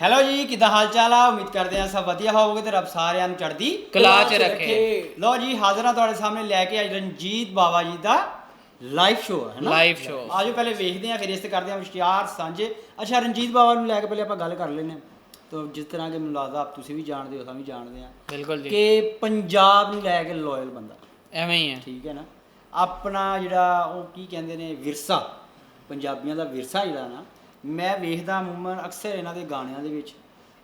Hello ਜੀ ਕਿਦਾਂ ਹਾਲ ਚਾਲ ਆ? ਉਮੀਦ ਕਰਦੇ ਆ ਸਭ ਵਧੀਆ ਹੋਵੋਗੇ ਤੇ ਰੱਬ ਸਾਰਿਆਂ ਨੂੰ ਚੜ੍ਹਦੀ ਕਲਾ ਚ ਰੱਖੇ। ਲੋ ਜੀ ਹਾਜ਼ਰ ਹਾਂ ਤੁਹਾਡੇ ਸਾਹਮਣੇ ਲੈ ਕੇ ਅੱਜ ਰਣਜੀਤ ਬਾਵਾ ਜੀ ਦਾ ਲਾਈਵ ਸ਼ੋਅ ਹੈ ਨਾ? Live show। ਆਜੋ ਪਹਿਲੇ ਵੇਖਦੇ ਆ ਫਿਰ ਇਸ ਤੇ ਕਰਦੇ ਆ ਵਿਚਾਰ ਸਾਂਝੇ। ਅੱਛਾ ਰਣਜੀਤ ਬਾਵਾ ਨੂੰ ਲੈ ਕੇ ਪਹਿਲੇ ਆਪਾਂ ਗੱਲ ਕਰ ਲੈਨੇ ਆ ਤਾਂ ਜਿਸ ਤਰ੍ਹਾਂ ਕਿ ਮੈਨੂੰ ਲੱਗਦਾ ਆਪ ਤੁਸੀਂ ਵੀ ਜਾਣਦੇ ਹੋ ਅਸੀਂ ਵੀ ਜਾਣਦੇ ਆ ਬਿਲਕੁਲ ਜੀ। ਕਿ ਪੰਜਾਬ ਨੂੰ ਲੈ ਕੇ ਲਾਇਲ ਬੰਦਾ। ਐਵੇਂ ਹੀ ਹੈ। ਠੀਕ ਹੈ ਨਾ? ਆਪਣਾ ਜਿਹੜਾ ਉਹ ਕੀ ਕਹਿੰਦੇ ਨੇ ਵਿਰਸਾ ਪੰਜਾਬੀਆਂ ਦਾ ਵਿਰਸਾ ਜਿਹੜਾ ਨਾ ਮੈਂ ਵੇਖਦਾ ਅਮੂਮਨ ਅਕਸਰ ਇਹਨਾਂ ਦੇ ਗਾਣਿਆਂ ਦੇ ਵਿੱਚ।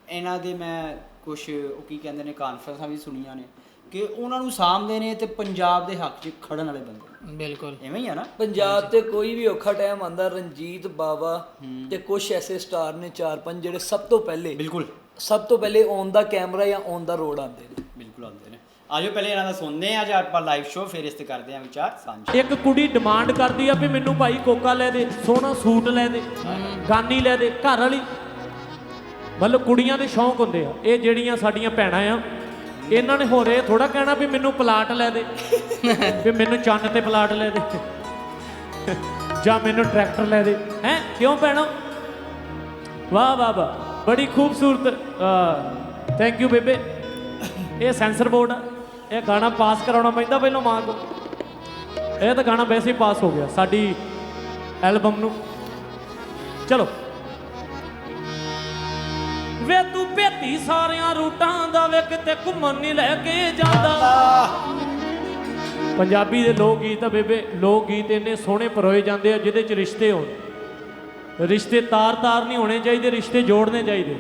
ਇਹਨਾਂ ਦੇ ਮੈਂ ਕੁਝ ਉਹ ਕੀ ਕਹਿੰਦੇ ਨੇ ਕਾਨਫਰੰਸਾਂ ਵੀ ਸੁਣੀਆਂ ਨੇ। ਕਿ ਉਹਨਾਂ ਨੂੰ ਸਾਂਭਦੇ ਨੇ ਤੇ ਪੰਜਾਬ ਦੇ ਹੱਕ 'ਚ ਖੜਨ ਵਾਲੇ ਬੰਦੇ ਬਿਲਕੁਲ। ਐਵੇਂ ਹੀ ਆ ਨਾ? ਪੰਜਾਬ ਤੇ ਕੋਈ ਵੀ ਔਖਾ ਟਾਈਮ ਆਂਦਾ ਰਣਜੀਤ ਬਾਵਾ ਤੇ ਕੁਝ ਐਸੇ ਸਟਾਰ ਨੇ ਚਾਰ ਪੰਜ ਜਿਹੜੇ ਸਭ ਤੋਂ ਪਹਿਲੇ ਬਿਲਕੁਲ। ਸਭ ਤੋਂ ਪਹਿਲੇ ਔਨ ਦਾ ਕੈਮਰਾ ਜਾਂ ਔਨ ਦਾ ਰੋਡ ਆਂਦੇ ਨੇ। ਬਿਲਕੁਲ ਆਉਂਦੇ ਨੇ। ਆਜੋ ਪਹਿਲੇ ਇਹਨਾਂ ਦਾ ਸੁਣਦੇ ਆ ਜਾਂ ਆਪਾਂ ਲਾਈਵ ਸ਼ੋਅ ਫਿਰ ਇਸ ਤੇ ਕਰਦੇ ਆ ਵਿਚਾਰ ਸਾਂਝੇ। ਇੱਕ ਕੁੜੀ ਡਿਮਾਂਡ ਕਰਦੀ ਆ ਵੀ ਮੈਨੂੰ ਭਾਈ ਕੋਕਾ ਲੈ ਦੇ, ਸੋਹਣਾ ਸੂਟ ਲੈ ਦੇ, ਗਾਨੀ ਲੈ ਦੇ, ਘਰ ਵਾਲੀ। ਮਤਲਬ ਕੁੜੀਆਂ ਦੇ ਸ਼ੌਂਕ ਹੁੰਦੇ ਆ। ਇਹ ਜਿਹੜੀਆਂ ਸਾਡੀਆਂ ਭੈਣਾਂ ਆ, ਇਹਨਾਂ ਨੇ ਹੋਰ ਇਹ ਥੋੜਾ ਕਹਿਣਾ ਵੀ ਮੈਨੂੰ ਪਲਾਟ ਲੈ ਦੇ, ਵੀ ਮੈਨੂੰ ਚੰਨ ਤੇ ਪਲਾਟ ਲੈ ਦੇ, ਜਾਂ ਮੈਨੂੰ ਟਰੈਕਟਰ ਲੈ ਦੇ। ਹੈ? ਕਿਉਂ ਭੈਣੋ? ਵਾਹ ਵਾਹ ਵਾਹ। ਬੜੀ ਖੂਬਸੂਰਤ ਥੈਂਕ ਯੂ ਬੇਬੇ। ਇਹ ਸੈਂਸਰ ਬੋਰਡ ਆ। ਇਹ ਗਾਣਾ ਪਾਸ ਕਰਾਉਣਾ ਪੈਂਦਾ ਪਹਿਲਾਂ ਮਾਂ ਕੋਲ ਇਹ ਤਾਂ ਗਾਣਾ ਵੈਸੇ ਹੀ ਪਾਸ ਹੋ ਗਿਆ, ਸਾਡੀ ਐਲਬਮ ਨੂੰ। ਚਲੋ। ਵੇ ਤੂੰ ਭੇਤੀ ਸਾਰਿਆਂ ਰੂਟਾਂ ਦਾ ਵੇ ਕਿਤੇ ਘੁੰਮਣ ਨਹੀਂ ਲੈ ਕੇ ਜਾਂਦਾ। ਪੰਜਾਬੀ ਦੇ ਲੋਕ ਗੀਤ ਆ ਬੇਬੇ ਲੋਕ ਗੀਤ ਇੰਨੇ ਸੋਹਣੇ ਪਰੋਏ ਜਾਂਦੇ ਆ ਜਿਹਦੇ ਚ ਰਿਸ਼ਤੇ ਹੋਣ। ਰਿਸ਼ਤੇ ਤਾਰ-ਤਾਰ ਨਹੀਂ ਹੋਣੇ ਚਾਹੀਦੇ, ਰਿਸ਼ਤੇ ਜੋੜਨੇ ਚਾਹੀਦੇ।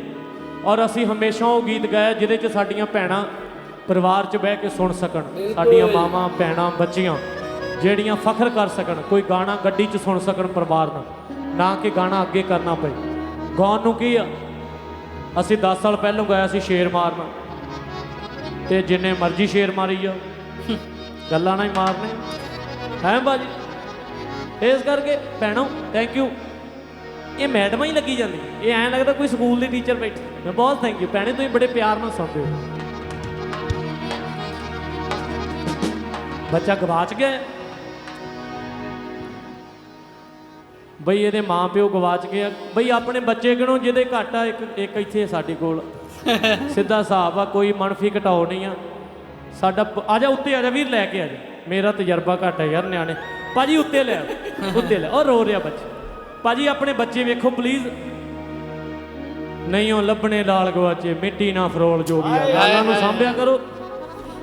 ਔਰ ਅਸੀਂ ਹਮੇਸ਼ਾ ਉਹ ਗੀਤ ਗਾਇਆ ਜਿਹਦੇ ਚ ਸਾਡੀਆਂ ਭੈਣਾਂ ਪਰਿਵਾਰ 'ਚ ਬਹਿ ਕੇ ਸੁਣ ਸਕਣ ਸਾਡੀਆਂ ਮਾਵਾਂ ਭੈਣਾਂ ਬੱਚੀਆਂ ਜਿਹੜੀਆਂ ਫਖਰ ਕਰ ਸਕਣ ਕੋਈ ਗਾਣਾ ਗੱਡੀ 'ਚ ਸੁਣ ਸਕਣ ਪਰਿਵਾਰ ਨਾਲ ਨਾ ਕਿ ਗਾਣਾ ਅੱਗੇ ਕਰਨਾ ਪਏ। ਗਾਉਣ ਨੂੰ ਕੀ ਆ? ਅਸੀਂ 10 ਸਾਲ ਪਹਿਲਾਂ ਗਾਇਆ ਸੀ ਸ਼ੇਰ ਮਾਰਨਾ। ਤੇ ਜਿੰਨੇ ਮਰਜ਼ੀ ਸ਼ੇਰ ਮਾਰੀ ਆ ਗੱਲਾਂ ਨਾਲ ਹੀ ਮਾਰਨੇ। ਹੈ ਬਾਜੀ? ਇਸ ਕਰਕੇ ਭੈਣੋ ਥੈਂਕ ਯੂ ਇਹ ਮੈਡਮਾਂ ਹੀ ਲੱਗੀ ਜਾਂਦੀ ਇਹ ਐਂ ਲੱਗਦਾ ਕੋਈ ਸਕੂਲ ਦੀ ਟੀਚਰ ਬੈਠੀ। ਮੈਂ ਬਹੁਤ ਥੈਂਕ ਯੂ ਭੈਣੇ ਤੁਸੀਂ ਬੜੇ ਪਿਆਰ ਨਾਲ ਸੁਣਦੇ ਹੋ। ਬੱਚਾ ਗਵਾਚ ਗਿਆ। ਬਈ ਇਹਦੇ ਮਾਂ ਪਿਓ ਗਵਾਚ ਗਏ ਆ। ਬਈ ਆਪਣੇ ਬੱਚੇ ਕਿਹਨੂੰ ਜਿਹਦੇ ਘੱਟ ਆ ਇੱਕ ਇੱਕ ਇੱਥੇ ਸਾਡੇ ਕੋਲ। ਸਿੱਧਾ ਹਿਸਾਬ ਆ ਕੋਈ ਮਨਫੀ ਘਟਾਓ ਨਹੀਂ ਆ। ਸਾਡਾ ਆ ਜਾ ਉੱਤੇ ਆ ਜਾ ਵੀਰ ਲੈ ਕੇ ਆ ਜਾ। ਮੇਰਾ ਤਜਰਬਾ ਘੱਟ ਹੈ ਯਾਰ ਨਿਆਣੇ। ਭਾਜੀ ਉੱਤੇ ਲੈ ਆ, ਉੱਤੇ ਲੈ। ਉਹ ਰੋ ਰਿਹਾ ਬੱਚਾ। ਭਾਜੀ ਆਪਣੇ ਬੱਚੇ ਵੇਖੋ ਪਲੀਜ਼ ਨਹੀਂ ਉਹ ਲੱਭਣੇ ਲਾਲ ਗਵਾਚੇ ਮਿੱਟੀ ਨਾ ਫਰੋਲ ਜੋਗੀਆ ਗੱਲਾਂ ਨੂੰ ਸਾਂਭਿਆ ਕਰੋ।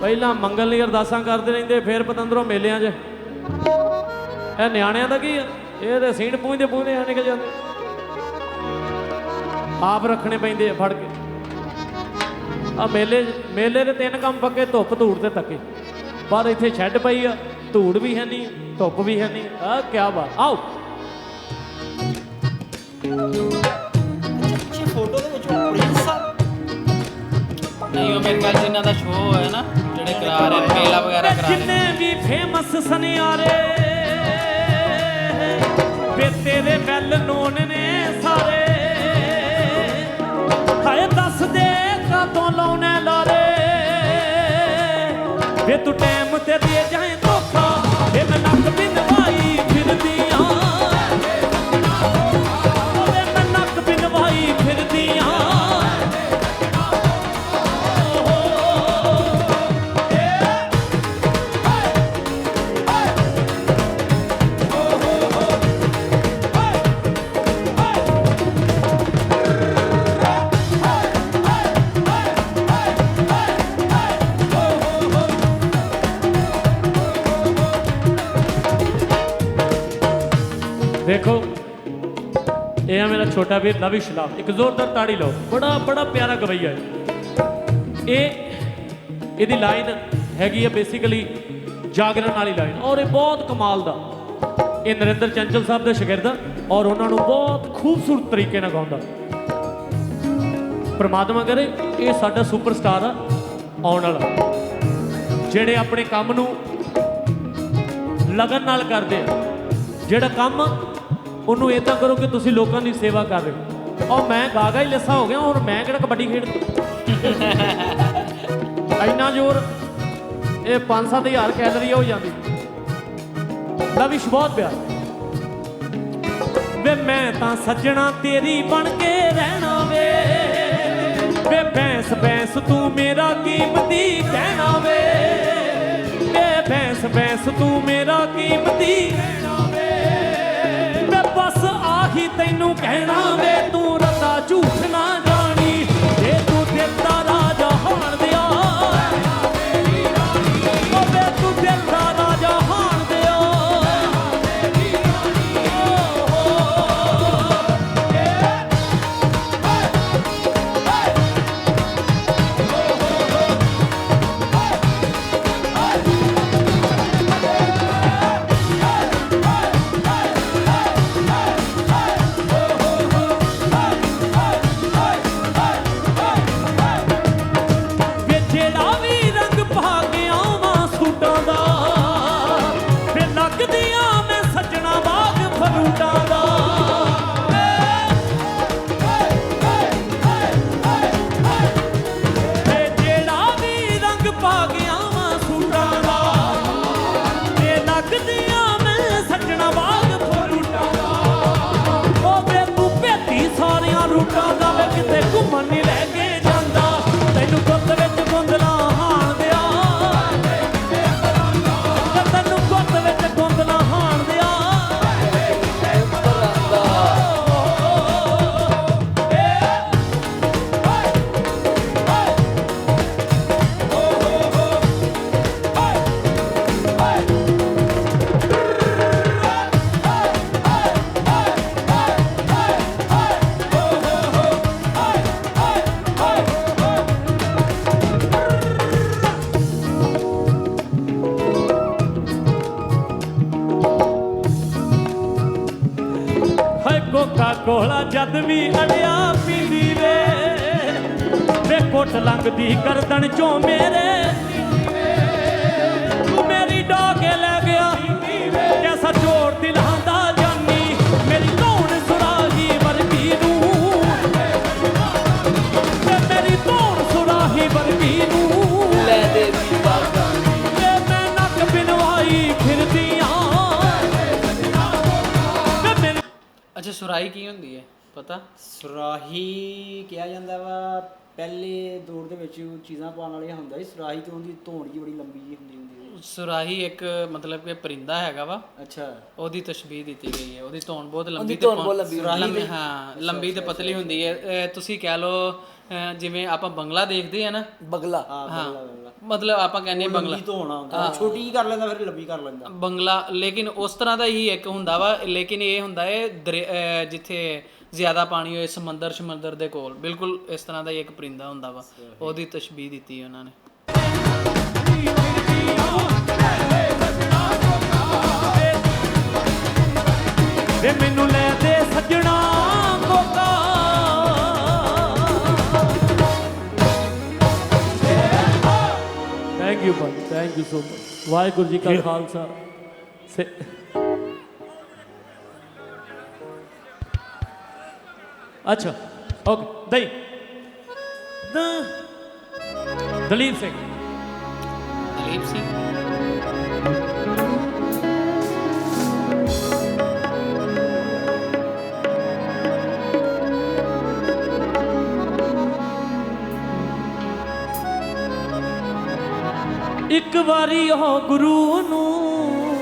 ਪਹਿਲਾਂ ਮੰਗਲ ਲਈ ਅਰਦਾਸਾਂ ਕਰਦੇ ਰਹਿੰਦੇ, ਫਿਰ ਪਤੰਦਰੋਂ ਮੇਲਿਆਂ 'ਚ। ਇਹ ਨਿਆਣਿਆਂ ਦਾ ਕੀ ਆ? ਇਹ ਤੇ ਸੀਣ ਪੂੰਝਦੇ ਪੂੰਝਦੇ ਆ ਨਿਕਲ ਜਾਂਦੇ ਆਪ ਰੱਖਣੇ ਪੈਂਦੇ ਆ ਫੜ ਕੇ। ਆ ਮੇਲੇ ਮੇਲੇ ਦੇ ਤਿੰਨ ਕੰਮ ਪੱਕੇ, ਧੁੱਪ ਧੂੜ ਤੇ ਤੱਕੇ। ਪਰ ਇੱਥੇ ਛੱਡ ਪਈ ਆ, ਧੂੜ ਵੀ ਹੈ ਨਹੀਂ, ਧੁੱਪ ਵੀ ਹੈ ਨਹੀਂ। ਆ ਕੀ ਬਾਤ, ਆਓ। ਪਿੱਛੇ ਫੋਟੋ ਦੇ ਵਿੱਚ ਪ੍ਰਿੰਸ ਆ। ਨਹੀਂ ਉਹ ਮੇਰੇ ਖਿਆਲ 'ਚ ਇਹਨਾਂ ਦਾ ਸ਼ੋਅ ਹੋਇਆ ਨਾ ਜਿਹੜੇ ਕਰਾ ਰਹੇ ਨੇ, ਮੇਲਾ ਵਗੈਰਾ ਕਰਾ ਰਹੇ ਨੇ। ਜਿੰਨੇ ਵੀ ਫੇਮਸ ਸੁਨਿਆਰੇ ਵੇ ਤੇਰੇ ਬੈਲ ਨੋਨ ਨੇ ਸਾਰੇ ਹਾਏ ਦੱਸ ਦੇ ਕਦੋਂ ਲਾਉਣੇ ਲਾਰੇ ਵੇ ਤੂੰ ਟਾਈਮ ਤੇ ਦੇ ਜਾਏ ਧੋਖਾ ਵੇ ਮੈਂ ਨੱਕ ਬਿਨਵਾਈ ਦੇਖੋ, ਇਹ ਆ ਮੇਰਾ ਛੋਟਾ ਵੀਰ ਨਵਿਸ਼ ਲਾਲ ਇੱਕ ਜ਼ੋਰਦਾਰ ਤਾੜੀ ਲਓ। ਬੜਾ ਬੜਾ ਪਿਆਰਾ ਗਵਈਆ ਹੈ ਇਹ, ਇਹਦੀ ਲਾਈਨ ਹੈਗੀ ਆ ਬੇਸਿਕਲੀ ਜਾਗਰਣ ਵਾਲੀ ਲਾਈਨ। ਔਰ ਇਹ ਬਹੁਤ ਕਮਾਲ ਦਾ। ਇਹ ਨਰਿੰਦਰ ਚੰਚਲ ਸਾਹਿਬ ਦੇ ਸ਼ਾਗਿਰਦ ਔਰ ਉਹਨਾਂ ਨੂੰ ਬਹੁਤ ਖੂਬਸੂਰਤ ਤਰੀਕੇ ਨਾਲ ਗਾਉਂਦਾ। ਪਰਮਾਤਮਾ ਕਰੇ, ਇਹ ਸਾਡਾ ਸੁਪਰਸਟਾਰ ਆ ਆਉਣ ਵਾਲਾ। ਜਿਹੜੇ ਆਪਣੇ ਕੰਮ ਨੂੰ ਲਗਨ ਨਾਲ ਕਰਦੇ ਆ, ਜਿਹੜਾ ਕੰਮ ਉਹਨੂੰ ਇਹ ਤਾਂ ਕਰੋ ਕਿ ਤੁਸੀਂ ਲੋਕਾਂ ਦੀ ਸੇਵਾ ਕਰ ਰਹੇ ਹੋ। ਔਰ ਮੈਂ ਗਾਗਾ ਹੀ ਲੱਸਾ ਹੋ ਗਿਆ ਔਰ ਮੈਂ ਕਿਹੜਾ ਕਬੱਡੀ ਖੇਡਦਾ ਇੰਨਾ ਜ਼ੋਰ ਇਹ 5-7000 ਕੈਲਰੀ ਹੋ ਜਾਂਦੀ। ਲਵਿਸ਼ ਬਹੁਤ ਪਿਆਰ। ਵੇ ਮੈਂ ਤਾਂ ਸੱਜਣਾ ਤੇਰੀ ਬਣ ਕੇ ਰਹਿਣਾ ਵੇ। ਬੈਂਸ ਬੈਂਸ ਤੂੰ ਮੇਰਾ ਕੀਮਤੀ ਕਹਿਣਾ ਵੇ। ਵੇ ਬੈਂਸ ਬੈਂਸ ਤੂੰ ਮੇਰਾ ਕੀਮਤੀ ਕਹਿਣਾ ਵੇ ਵੇ ਆਹੀ ਤੈਨੂੰ ਕਹਿਣਾ ਵੇ ਤੂੰ ਰਤਾ ਝੂਠ ਕੋਕਾ ਕੋਲਾ ਜਦ ਵੀ ਅੜਿਆ ਪੀਂਦੀ ਵੇ। ਵੇ ਕੋਟ ਲੰਘਦੀ ਗਰਦਨ ਚੋਂ ਮੇਰੇ ਸੁਰਾਈ ਕੀ ਹੁੰਦੀ ਹੈ? ਪਤਾ? ਸੁਰਾਹੀ ਕਿਹਾ ਜਾਂਦਾ ਵਾ ਪਹਿਲੇ ਦੌਰ ਦੇ ਵਿੱਚ ਉਹ ਚੀਜ਼ਾਂ ਪਾਉਣ ਵਾਲੀਆਂ ਹੁੰਦਾ ਸੀ। ਸੁਰਾਹੀ ਤੇ ਉਹਦੀ ਧੌਣ ਜੀ ਬੜੀ ਲੰਬੀ ਜੀ ਹੁੰਦੀ ਹੁੰਦੀ ਸੀ। ਸੁਰਾਹੀ ਇੱਕ ਮਤਲਬ ਕਿ ਪਰਿੰਦਾ ਹੈਗਾ ਵਾ। ਅੱਛਾ। ਉਹਦੀ ਤਸ਼ਬੀਹ ਦਿੱਤੀ ਗਈ ਹੈ। ਉਹਦੀ ਧੌਣ ਬਹੁਤ ਲੰਬੀ ਬਹੁਤ ਲੰਬੀ ਹਾਂ। ਲੰਬੀ ਤੇ ਪਤਲੀ ਹੁੰਦੀ ਹੈ। ਤੁਸੀਂ ਕਹਿ ਲਓ ਜਿਵੇਂ ਆਪਾਂ ਬੰਗਲਾ ਦੇਖਦੇ ਆ ਨਾ। ਬਗਲਾ। ਹਾਂ ਬਗਲਾ ਮਤਲਬ ਆਪਾਂ ਕਹਿੰਦੇ ਬੰਗਲਾ। ਲੰਬੀ ਧੌਣ ਆਉਂਦਾ ਛੋਟੀ ਹੀ ਕਰ ਲੈਂਦਾ ਫਿਰ ਲੰਬੀ ਕਰ ਲੈਂਦਾ। ਬੰਗਲਾ ਲੇਕਿਨ ਉਸ ਤਰ੍ਹਾਂ ਦਾ ਹੀ ਇੱਕ ਹੁੰਦਾ ਵਾ ਲੇਕਿਨ ਇਹ ਹੁੰਦਾ ਹੈ ਜਿੱਥੇ ਜ਼ਿਆਦਾ ਪਾਣੀ ਹੋਏ ਸਮੁੰਦਰ ਸਮੁੰਦਰ ਦੇ ਕੋਲ। ਬਿਲਕੁਲ ਇਸ ਤਰ੍ਹਾਂ ਦਾ ਹੀ ਇੱਕ ਪਰਿੰਦਾ ਹੁੰਦਾ ਵਾ। ਉਹਦੀ ਤਸ਼ਬੀਹ ਦਿੱਤੀ ਉਹਨਾਂ ਨੇ। ਵੇ ਮੈਨੂੰ ਲੈ ਦੇ ਸੱਜਣਾ। Thank you Bhai thank you so much Waheguru ji ਕਾ ਖਾਲਸਾ ਸੇ ਅੱਛਾ ਓਕੇ ਦਈ ਦ- ਦਲੀਪ ਸਿੰਘ ਦਲੀਪ ਸਿੰਘ ਇੱਕ ਵਾਰੀ ਉਹ ਗੁਰੂ ਨੂੰ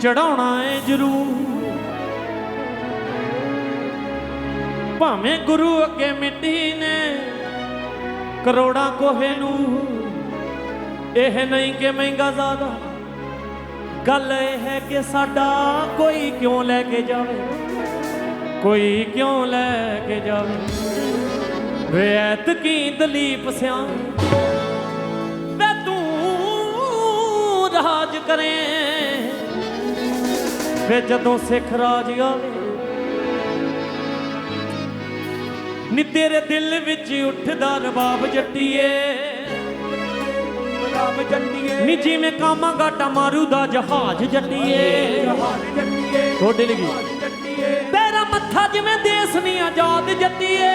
ਚੜਾਉਣਾ ਏ ਜਰੂਰ। ਭਾਵੇਂ ਗੁਰੂ ਅੱਗੇ ਮਿੱਟੀ ਨੇ ਕਰੋੜਾਂ ਕੋਹੇ ਨੂੰ, ਇਹ ਨਹੀਂ ਕਿ ਮਹਿੰਗਾ ਜ਼ਿਆਦਾ। ਗੱਲ ਇਹ ਹੈ ਕਿ ਸਾਡਾ ਕੋਈ ਕਿਉਂ ਲੈ ਕੇ ਜਾਵੇ? ਕੋਈ ਕਿਉਂ ਲੈ ਕੇ ਜਾਵੇ? ਵੇ ਐਤਕੀ ਦਲੀਪ ਸਿਆਂ ਰਾਜ ਕਰੇ। ਵੇ ਜਦੋਂ ਸਿੱਖ ਰਾਜ ਆਵੇ ਨੀ ਤੇਰੇ ਦਿਲ ਵਿੱਚ ਉੱਠਦਾ ਰਬਾਬ ਜੱਟੀਏ। ਰਬਾਬ ਜੱਟੀਏ। ਨੀ ਜਿਵੇਂ ਕਾਮਾ ਗਾਟਾ ਮਾਰੂ ਦਾ ਜਹਾਜ਼ ਜੱਟੀਏ। ਜਹਾਜ਼ ਜੱਟੀਏ। ਤੁਹਾਡੇ ਲਈ ਤੇਰਾ ਮੱਥਾ ਜਿਵੇਂ ਦੇਸ ਨਹੀਂ ਆਜ਼ਾਦ ਜੱਟੀਏ।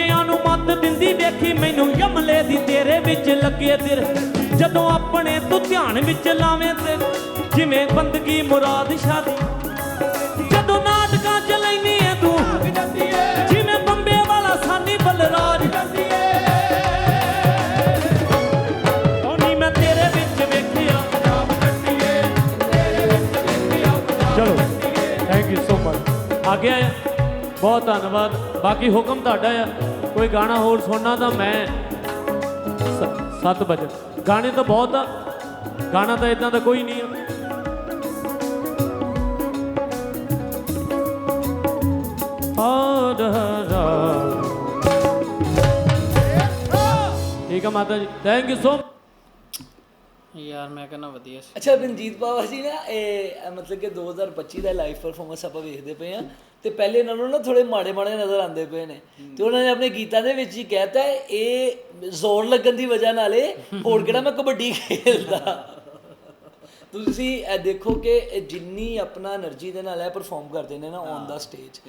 ਵਾਰੀ ਨੂੰ ਮੱਤ ਦਿੰਦੀ ਵੇਖੀ ਮੈਨੂੰ ਯਮਲੇ ਦੀ ਤੇਰੇ ਵਿੱਚ ਲੱਗੇ ਦਿਲ। ਜਦੋਂ ਆਪਣੇ ਤੂੰ ਧਿਆਨ ਵਿੱਚ ਲਾਵੇਂ ਤੇ ਜਿਵੇਂ ਬੰਦਗੀ ਮੁਰਾਦ ਸ਼ਾਦੀ ਜਦੋਂ ਨਾਟਕਾਂ ਚ ਲੈਨੀ ਐ ਤੂੰ, ਜਿਵੇਂ ਬੰਬੇ ਵਾਲਾ ਸਾਨੀ ਬਲਰਾਜ। ਉਹਨੀ ਮੈਂ ਤੇਰੇ ਵਿੱਚ ਵੇਖਿਆ। ਚਲੋ ਥੈਂਕ ਯੂ ਸੋ ਮਚ ਆ ਗਿਆ ਬਹੁਤ ਧੰਨਵਾਦ। ਬਾਕੀ ਹੁਕਮ ਤੁਹਾਡਾ ਆ। ਕੋਈ ਗਾਣਾ ਹੋਰ ਸੁਣਨਾ ਤਾਂ ਮੈਂ 7 ਵਜੇ। ਗਾਣੇ ਤਾਂ ਬਹੁਤ ਆ। ਗਾਣਾ ਤਾਂ ਇਦਾਂ ਦਾ ਕੋਈ ਨਹੀਂ ਆ। ਠੀਕ ਆ ਮਾਤਾ ਜੀ। ਥੈਂਕ ਯੂ ਸੋ ਯਾਰ ਮੈਂ ਕਹਿੰਦਾ ਵਧੀਆ ਸੀ। ਅੱਛਾ ਰਣਜੀਤ ਬਾਵਾ ਜੀ ਨਾ ਇਹ ਮਤਲਬ ਕਿ 2025 ਦਾ ਲਾਈਵ ਪਰਫਾਰਮੈਂਸ ਆਪਾਂ ਵੇਖਦੇ ਪਏ ਆ ਤੇ ਪਹਿਲੇ ਨਾਲੋਂ ਨਾ ਥੋੜੇ ਮਾੜੇ ਮਾੜੇ ਨਜ਼ਰ ਆਉਂਦੇ ਪਏ ਨੇ। ਤੇ ਉਹਨਾਂ ਨੇ ਆਪਣੇ ਗੀਤਾਂ ਦੇ ਵਿੱਚ ਹੀ ਕਹਿਤਾ ਹੈ, ਇਹ ਜ਼ੋਰ ਲੱਗਣ ਦੀ ਵਜ੍ਹਾ ਨਾਲੇ ਹੋਰ ਕਿਹੜਾ ਮੈਂ ਕਬੱਡੀ ਖੇਡਦਾ ਤੁਸੀਂ ਇਹ ਦੇਖੋ ਕਿ ਇਹ ਜਿੰਨੀ ਆਪਣਾ એનર્ਜੀ ਦੇ ਨਾਲ ਇਹ ਪਰਫਾਰਮ ਕਰਦੇ ਨੇ ਨਾ ਔਨ ਦਾ ਸਟੇਜ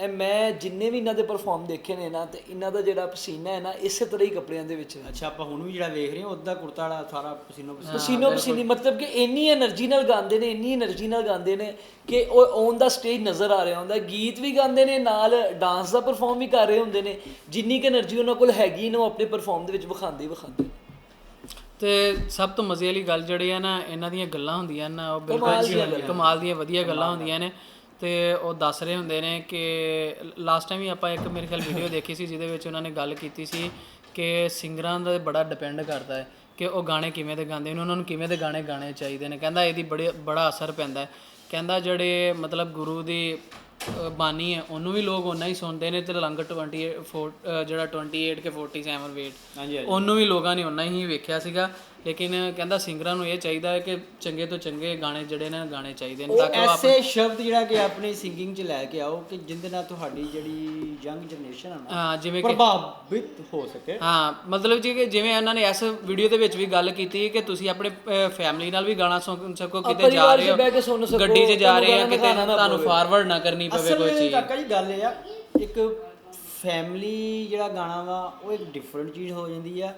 ਇਹ ਮੈਂ ਜਿੰਨੇ ਵੀ ਇਹਨਾਂ ਦੇ ਪਰਫਾਰਮ ਦੇਖੇ ਨੇ ਨਾ ਤੇ ਇਹਨਾਂ ਦਾ ਜਿਹੜਾ ਪਸੀਨਾ ਹੈ ਨਾ ਇਸੇ ਤਰ੍ਹਾਂ ਹੀ ਕੱਪੜਿਆਂ ਦੇ ਵਿੱਚ ਅੱਛਾ ਆਪਾਂ ਹੁਣ ਵੀ ਜਿਹੜਾ ਵੇਖ ਰਹੇ ਹਾਂ ਉਹਦਾ ਕੁਰਤਾ ਵਾਲਾ ਸਾਰਾ ਪਸੀਨੋ ਪਸੀਨਾ ਪਸੀਨੋ ਪਸੀਨੀ ਮਤਲਬ ਕਿ ਇੰਨੀ એનર્ਜੀ ਨਾਲ ਗਾਉਂਦੇ ਨੇ ਇੰਨੀ એનર્ਜੀ ਨਾਲ ਗਾਉਂਦੇ ਨੇ ਕਿ ਉਹ ਔਨ ਦਾ ਸਟੇਜ ਨਜ਼ਰ ਆ ਰਿਹਾ ਹੁੰਦਾ। ਗੀਤ ਵੀ ਗਾਉਂਦੇ ਨੇ ਨਾਲ ਡਾਂਸ ਦਾ ਪਰਫਾਰਮ ਵੀ ਕਰ ਰਹੇ ਹੁੰਦੇ ਨੇ। ਜਿੰਨੀ ਕਿ એનર્ਜੀ ਉਹਨਾਂ ਕੋਲ ਹੈਗੀ ਨਾ ਉਹ ਆਪਣੇ ਪਰਫਾਰਮ ਦੇ ਵਿੱਚ ਵਿਖਾਉਂਦੇ ਵਿਖਾਉਂਦੇ ਤੇ ਸਭ ਤੋਂ ਮਜ਼ੇ ਵਾਲੀ ਗੱਲ ਜਿਹੜੀ ਆ ਨਾ ਇਹਨਾਂ ਦੀਆਂ ਗੱਲਾਂ ਹੁੰਦੀਆਂ ਨਾ ਉਹ ਬਿਲਕੁਲ ਕਮਾਲ ਦੀਆਂ ਵਧੀਆ ਗੱਲਾਂ ਹੁੰਦੀਆਂ ਨੇ। ਤੇ ਉਹ ਦੱਸ ਰਹੇ ਹੁੰਦੇ ਨੇ ਕਿ ਲਾਸਟ ਟਾਈਮ ਵੀ ਆਪਾਂ ਇੱਕ ਮੇਰੇ ਖਿਆਲ ਵੀਡੀਓ ਦੇਖੀ ਸੀ ਜਿਹਦੇ ਵਿੱਚ ਉਹਨਾਂ ਨੇ ਗੱਲ ਕੀਤੀ ਸੀ ਕਿ ਸਿੰਗਰਾਂ ਦਾ ਬੜਾ ਡਿਪੈਂਡ ਕਰਦਾ ਹੈ ਕਿ ਉਹ ਗਾਣੇ ਕਿਵੇਂ ਦੇ ਗਾਉਂਦੇ ਨੇ ਉਹਨਾਂ ਨੂੰ ਕਿਵੇਂ ਦੇ ਗਾਣੇ ਗਾਣੇ ਚਾਹੀਦੇ ਨੇ। ਕਹਿੰਦਾ ਇਹਦੀ ਬੜੀ ਬੜਾ ਅਸਰ ਪੈਂਦਾ ਹੈ। ਕਹਿੰਦਾ ਜਿਹੜੇ ਮਤਲਬ ਗੁਰੂ ਦੀ ਬਾਣੀ ਹੈ। ਉਹਨੂੰ ਵੀ ਲੋਕ ਓਨਾ ਹੀ ਸੁਣਦੇ ਨੇ ਤੇ ਲੰਗ 28 ਫੋਰ- ਅ, ਜਿਹੜਾ 28 ਕੇ 47 ਵੇਟ ਉਹਨੂੰ ਵੀ ਲੋਕਾਂ ਨੇ ਓਨਾ ਹੀ ਵੇਖਿਆ ਸੀਗਾ। ਲੇਕਿਨ ਕਹਿੰਦਾ ਸਿੰਗਰਾਂ ਨੂੰ ਇਹ ਚਾਹੀਦਾ ਹੈ ਕਿ ਚੰਗੇ ਤੋਂ ਚੰਗੇ ਗਾਣੇ ਜਿਹੜੇ ਨੇ ਗਾਣੇ ਚਾਹੀਦੇ ਨੇ ਤਾਂ ਕਿ ਆਪ- ਐਸੇ ਸ਼ਬਦ ਜਿਹੜਾ ਕਿ ਆਪਣੀ ਸਿੰਗਿੰਗ 'ਚ ਲੈ ਕੇ ਆਓ ਕਿ ਜਿੰਦੇ ਨਾਲ ਤੁਹਾਡੀ ਜਿਹੜੀ ਯੰਗ ਜਨਰੇਸ਼ਨ ਆ ਨਾ ਹਾਂ ਜਿਵੇਂ ਕਿ ਪ੍ਰਭਾਵਿਤ ਹੋ ਸਕੇ। ਹਾਂ ਮਤਲਬ ਜੀ ਕਿ ਜਿਵੇਂ ਉਹਨਾਂ ਨੇ ਇਸ ਵੀਡੀਓ ਦੇ ਵਿੱਚ ਵੀ ਗੱਲ ਕੀਤੀ ਕਿ ਤੁਸੀਂ ਆਪਣੇ ਫੈਮਿਲੀ ਨਾਲ ਵੀ ਗਾਣਾ ਸੁਣ ਸਕੋ ਕਿਤੇ ਜਾ ਰਹੇ ਹੋ ਗੱਡੀ 'ਚ ਜਾ ਰਹੇ ਆ ਗਾਣਾ ਕਿਤੇ ਤੁਹਾਨੂੰ। ਫਾਰਵਰਡ ਨਾ ਕਰਨੀ ਪਵੇ ਅਸਲ ਕੋਈ ਵਿੱਚ ਚੀਜ਼। ਕਾਕਾ ਜੀ ਗੱਲ ਇਹ ਆ ਇੱਕ ਫੈਮਿਲੀ ਜਿਹੜਾ ਗਾਣਾ ਵਾ ਉਹ ਇੱਕ ਡਿਫਰੈਂਟ ਚੀਜ਼ ਹੋ ਜਾਂਦੀ ਆ।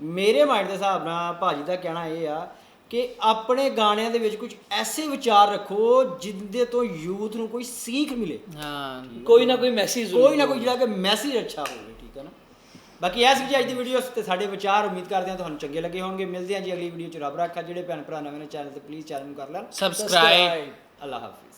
ਮੇਰੇ ਮਾਈਂਡ ਦੇ ਹਿਸਾਬ ਨਾਲ ਭਾਜੀ ਦਾ ਕਹਿਣਾ ਇਹ ਆ ਕਿ ਆਪਣੇ ਗਾਣਿਆਂ ਦੇ ਵਿੱਚ ਕੁਝ ਐਸੇ ਵਿਚਾਰ ਰੱਖੋ ਜਿੰਦੇ ਤੋਂ ਯੂਥ ਨੂੰ ਕੋਈ ਸੀਖ ਮਿਲੇ। ਹਾਂ ਕੋਈ ਨਾ ਕੋਈ ਮੈਸੇਜ ਕੋਈ ਨਾ ਕੋਈ ਜਿਹੜਾ ਕਿ ਮੈਸੇਜ ਅੱਛਾ ਹੋਵੇ ਠੀਕ ਹੈ ਨਾ? ਬਾਕੀ ਐਸ ਜੀ ਅੱਜ ਦੀ ਵੀਡੀਓ ਤੇ ਸਾਡੇ ਵਿਚਾਰ ਉਮੀਦ ਕਰਦੇ ਹਾਂ ਤੁਹਾਨੂੰ ਚੰਗੇ ਲੱਗੇ ਹੋਣਗੇ। ਮਿਲਦੇ ਹਾਂ ਜੀ ਅਗਲੀ ਵੀਡੀਓ ਚ। ਰੱਬ ਰੱਖਾ ਜਿਹੜੇ ਭੈਣ ਭਰਾ ਨਵੇਂ ਨੇ ਚੈਨਲ ਤੇ ਪਲੀਜ਼ ਚੈਨਲ ਨੂੰ ਕਰ ਲੈਣ। ਸਬਸਕ੍ਰਾਈਬ ਅੱਲਾ ਹਾਫਿਜ਼।